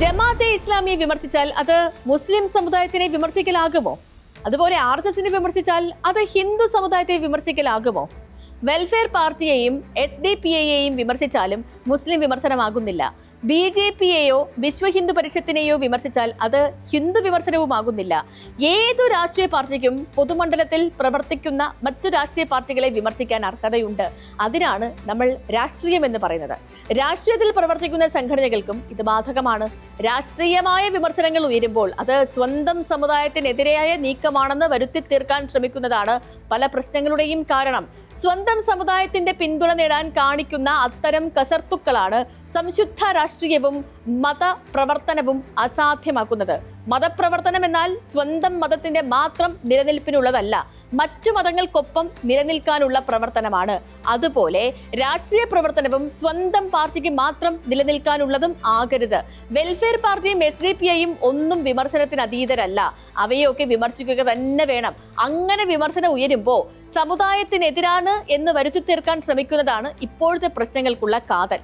ജമാഅത്തെ ഇസ്ലാമിയെ വിമർശിച്ചാൽ അത് മുസ്ലിം സമുദായത്തിനെ വിമർശിക്കലാകുമോ? അതുപോലെ R S എസിനെ വിമർശിച്ചാൽ അത് ഹിന്ദു സമുദായത്തെ വിമർശിക്കലാകുമോ? വെൽഫെയർ പാർട്ടിയെയും എസ് ഡി പി എയെയും വിമർശിച്ചാലും മുസ്ലിം വിമർശനമാകുന്നില്ല. ബി ജെ പിയെയോ വിശ്വ ഹിന്ദു പരിഷത്തിനെയോ വിമർശിച്ചാൽ അത് ഹിന്ദു വിമർശനവുമാകുന്നില്ല. ഏതു രാഷ്ട്രീയ പാർട്ടിക്കും പൊതുമണ്ഡലത്തിൽ പ്രവർത്തിക്കുന്ന മറ്റു രാഷ്ട്രീയ പാർട്ടികളെ വിമർശിക്കാൻ അർഹതയുണ്ട്. അതിനാണ് നമ്മൾ രാഷ്ട്രീയം എന്ന് പറയുന്നത്. രാഷ്ട്രീയത്തിൽ പ്രവർത്തിക്കുന്ന സംഘടനകൾക്കും ഇത് ബാധകമാണ്. രാഷ്ട്രീയമായ വിമർശനങ്ങൾ ഉയരുമ്പോൾ അത് സ്വന്തം സമുദായത്തിനെതിരെയായ നീക്കമാണെന്ന് വരുത്തി തീർക്കാൻ ശ്രമിക്കുന്നതാണ് പല പ്രശ്നങ്ങളുടെയും കാരണം. സ്വന്തം സമുദായത്തിന്റെ പിന്തുണ നേടാൻ കാണിക്കുന്ന അത്തരം കസർത്തുക്കളാണ് സംശുദ്ധ രാഷ്ട്രീയവും മതപ്രവർത്തനവും അസാധ്യമാക്കുന്നത്. മതപ്രവർത്തനം എന്നാൽ സ്വന്തം മതത്തിന്റെ മാത്രം നിലനിൽപ്പിനുള്ളതല്ല. മറ്റു മതങ്ങൾക്കൊപ്പം നിലനിൽക്കാനുള്ള പ്രവർത്തനമാണ്. അതുപോലെ രാഷ്ട്രീയ പ്രവർത്തനവും സ്വന്തം പാർട്ടിക്ക് മാത്രം നിലനിൽക്കാനുള്ളതും ആകരുത്. വെൽഫെയർ പാർട്ടിയും എസ് ഡി പി ഐയും ഒന്നും വിമർശനത്തിന് അതീതരല്ല. അവയൊക്കെ വിമർശിക്കുക തന്നെ വേണം. അങ്ങനെ വിമർശനം ഉയരുമ്പോൾ സമുദായത്തിനെതിരാണ് എന്ന് വരുത്തി തീർക്കാൻ ശ്രമിക്കുന്നതാണ് ഇപ്പോഴത്തെ പ്രശ്നങ്ങൾക്കുള്ള കാതൽ.